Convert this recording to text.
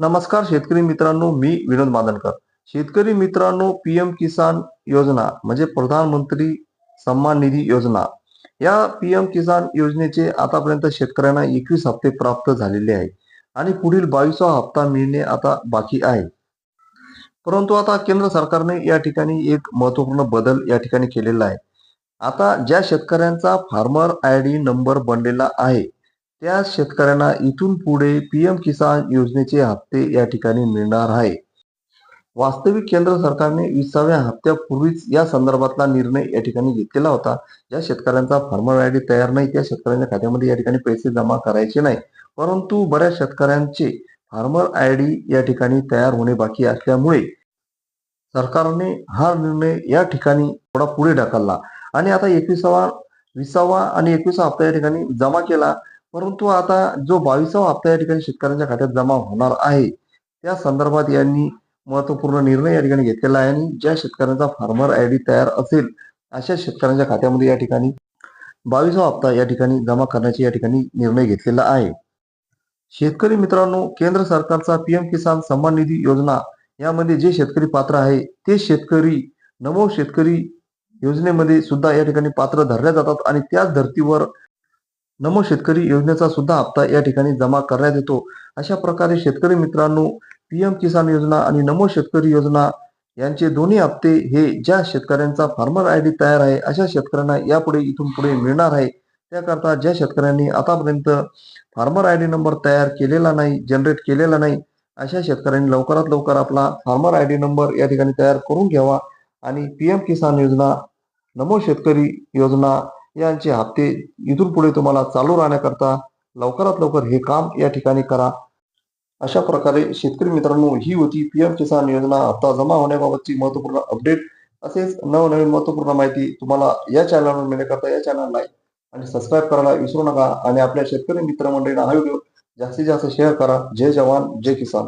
नमस्कार शेतकरी मित्रांनो मी विनोद मादनकर शेतकरी मित्रांनो पीएम किसान योजना म्हणजे प्रधानमंत्री सन्मान निधी योजना. या पीएम किसान योजनेचे आतापर्यंत शेतकऱ्यांना एकवीस हप्ते प्राप्त झालेले आहे आणि पुढील बावीसवा हप्ता मिळणे आता बाकी आहे. परंतु आता केंद्र सरकारने या ठिकाणी एक महत्त्वपूर्ण बदल या ठिकाणी केलेला आहे. आता ज्या शेतकऱ्यांचा फार्मर आय डी नंबर बनलेला आहे त्या शेतकऱ्यांना इथून पुढे पीएम किसान योजनेचे हप्ते या ठिकाणी मिळणार आहे. वास्तविक केंद्र सरकारने विसाव्या हप्त्यापूर्वीच या संदर्भातला निर्णय या ठिकाणी घेतलेला होता. ज्या शेतकऱ्यांचा फार्मर आय डी तयार नाही त्या शेतकऱ्यांच्या खात्यामध्ये या ठिकाणी पैसे जमा करायचे नाही. परंतु बऱ्याच शेतकऱ्यांचे फार्मर आय डी या ठिकाणी तयार होणे बाकी असल्यामुळे सरकारने हा निर्णय या ठिकाणी थोडा पुढे ढकलला. आणि आता एकविसावा विसावा आणि एकविसा हप्ता या ठिकाणी जमा केला. परंतु आता जो बावीसावा हप्ता या ठिकाणी शेतकऱ्यांच्या खात्यात जमा होणार आहे त्या संदर्भात यांनी महत्त्वपूर्ण निर्णय या ठिकाणी घेतलेला आहे आणि ज्या शेतकऱ्यांचा फार्मर आय डी तयार असेल अशा शेतकऱ्यांच्या खात्यामध्ये या ठिकाणी बावीसावा हप्ता या ठिकाणी जमा करण्याचे या ठिकाणी निर्णय घेतलेला आहे. शेतकरी मित्रांनो केंद्र सरकारचा पीएम किसान सन्मान निधी योजना यामध्ये जे शेतकरी पात्र आहे ते शेतकरी नमो शेतकरी योजनेमध्ये सुद्धा या ठिकाणी पात्र धरल्या जातात आणि त्याच धर्तीवर नमो शेतकरी योजनेचा सुद्धा हप्ता या ठिकाणी जमा करण्यात येतो. अशा प्रकारे शेतकरी मित्रांनो पीएम किसान योजना आणि नमो शेतकरी योजना यांचे दोन्ही हप्ते हे ज्या शेतकऱ्यांचा फार्मर आय डी तयार आहे अशा शेतकऱ्यांना यापुढे इथून पुढे मिळणार आहे. त्याकरता ज्या शेतकऱ्यांनी आतापर्यंत फार्मर आय डी नंबर तयार केलेला नाही जनरेट केलेला नाही अशा शेतकऱ्यांनी लवकरात लवकर आपला फार्मर आय डी नंबर या ठिकाणी तयार करून घ्यावा. आणि पीएम किसान योजना नमो शेतकरी योजना यांचे हप्ते इथून पुढे तुम्हाला चालू राहण्याकरता लवकरात लवकर हे काम या ठिकाणी करा. अशा प्रकारे शेतकरी मित्रांनो ही होती पीएम किसान योजना. हप्ता जमा होण्याबाबतची महत्त्वपूर्ण अपडेट असेच नवनवीन महत्त्वपूर्ण माहिती तुम्हाला या चॅनलवर मिळण्याकरता या चॅनल लाईक आणि सबस्क्राईब करायला विसरू नका. आणि आपल्या शेतकरी मित्रमंडळींना हा व्हिडिओ जास्तीत जास्त शेअर करा. जय जवान जय किसान.